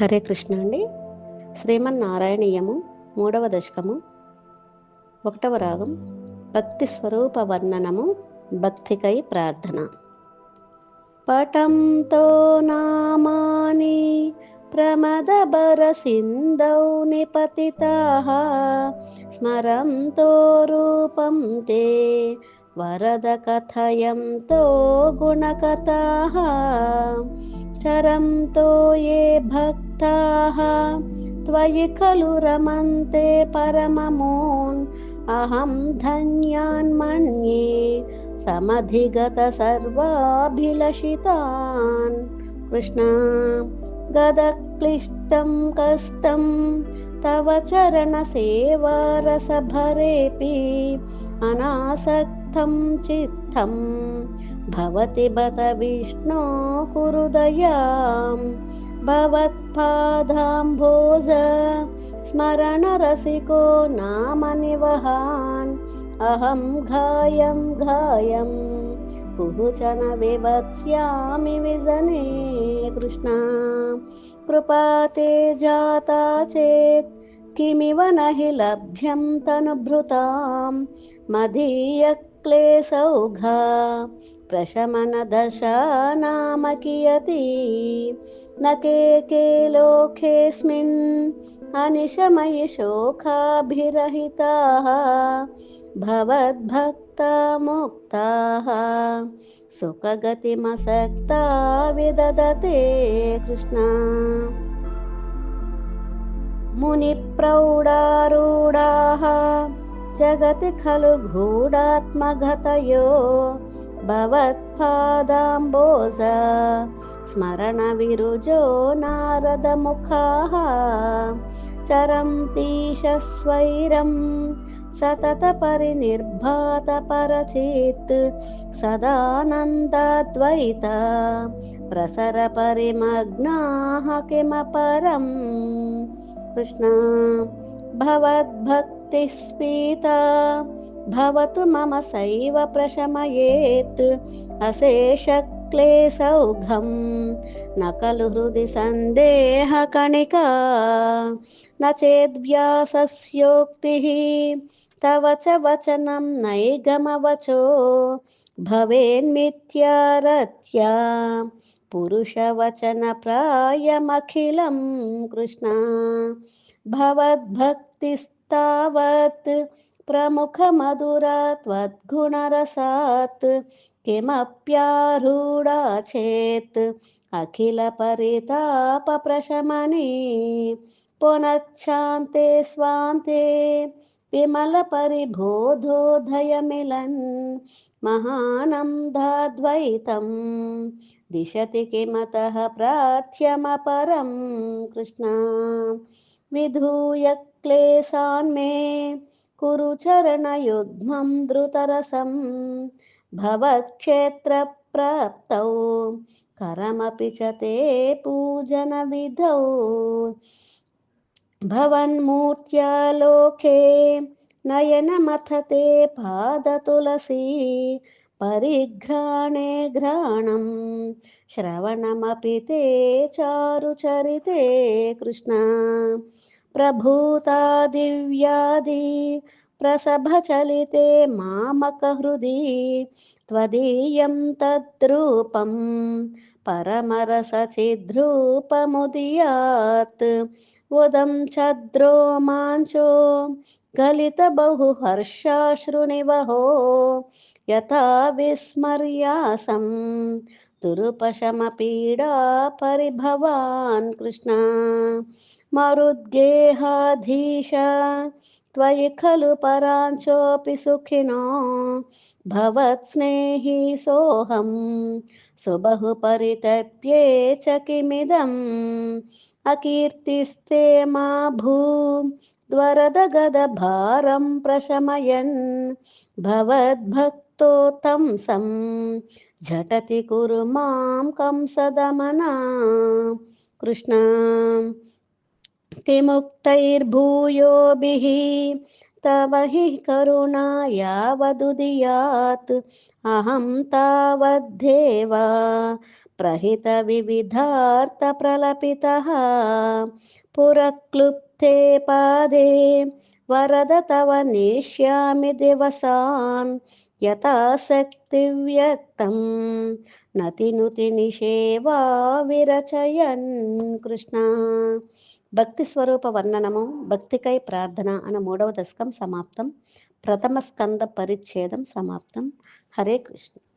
హరే కృష్ణ అండి. శ్రీమన్నారాయణీయము మూడవ దశకము. ఒకటవ రాగం భక్తి స్వరూప వర్ణనము భక్తికై ప్రార్థన. పటంతో నామాని ప్రమదబరసిందౌ నిపతితాః స్మరంతో రూపం తే వరద కథయంతో గుణకథాః శరంతో ఏ భక్తి त्वयि खलु रमन्ते परममून्। अहं धन्यान् मन्ये समधिगत सर्वाभिलषितान्। कृष्ण गदक्लिष्टं कष्टं तव चरणसेवारसभरेऽपि अनासक्तं चित्तं। भवति बत विष्णो हृदयां भवत्पादाम्भोज स्मरणरसिको नामनिवहान् अहं घायं घायं कुहुचन विवत्स्यामि विजने कृष्ण। कृपा ते जाता चेत् किमिव न हि लभ्यं तनुभृतां। मदीयक्लेशौघा प्रशमनदशा नाम कियती? न के के लोकेऽस्मिन्? अनिशमयि शोकाभिरहिताः भवद्भक्ता मुक्ताः सुखगतिमसक्ता विददते कृष्ण। मुनिप्रौढारूढाः जगति खलु गूढात्मगतयो भवत्पादाम्बोज। स्मरणविरुजो नारदमुखाः। चरन्तीशस्वैरं सततपरिनिर्भातपरचित् सदानन्दाद्वैत। प्रसरपरिमग्नाः किमपरम् कृष्ण। भवद्भक्तिस्पीता भवतु मम सैव प्रशमयेत् अशेषक्लेशौघं न खलु हृदि सन्देहकणिका न चेद्व्यासस्योक्तिः तव च वचनं नैगमवचो भवेन्मिथ्यारत्या पुरुषवचनप्रायमखिलं कृष्ण भवद्भक्तिस्तावत् प्रमुखमधुरा त्वद्गुणरसात् किमप्यारूढा चेत् अखिलपरितापप्रशमने पुनच्छान्ते स्वान्ते विमलपरिबोधोदयमिलन् महानन्दाद्वैतं दिशति किमतः प्रार्थ्यमपरं कृष्ण विधूय क्लेशान् मे कुरु चरणयुग्मं द्रुतरसं भवत्क्षेत्रप्राप्तौ करमपि च ते पूजनविधौ भवन्मूर्त्या लोके नयनमथ ते पादतुलसी परिघ्राणे घ्राणं श्रवणमपि ते चारुचरिते कृष्ण प्रभूता दिव्यादि प्रसभचलिते मामकहृदि त्वदीयं तद्रूपं परमरसचिद्रूपमुदीयात् उदं छद्रो माञ्चो गलितबहुहर्षाश्रुनिवहो यथा विस्मर्यासं दुरुपशमपीडा परिभवान् कृष्ण मरुद्गेहाधीश, त्वयि खलु पराञ्चोऽपि सुखिनो। भवत्स्नेही सोऽहं सुबहु परितप्ये च किमिदम्। अकीर्तिस्ते मा भू, द्वरदगदभारं प्रशमयन्। भवद्भक्तो तं सं, झटति कुरु माँ कंसदमना। कृष्ण। किमुक्तैर्भूयोभिः तव हि करुणा यावदुदीयात् अहं तावद्धेव। प्रहितविविधार्थप्रलपितः। पुरक्लुप्ते पादे। वरद तव नेष्यामि दिवसान्। యథాశక్తివ్యక్తం నతినుతి నిషేవా విరచయన్ కృష్ణ. భక్తి స్వరూప వర్ణనము భక్తికై ప్రార్థన అన్న మూడవ దశకం సమాప్తం. ప్రథమ స్కంద పరిచ్ఛేదం సమాప్తం. హరే కృష్ణ.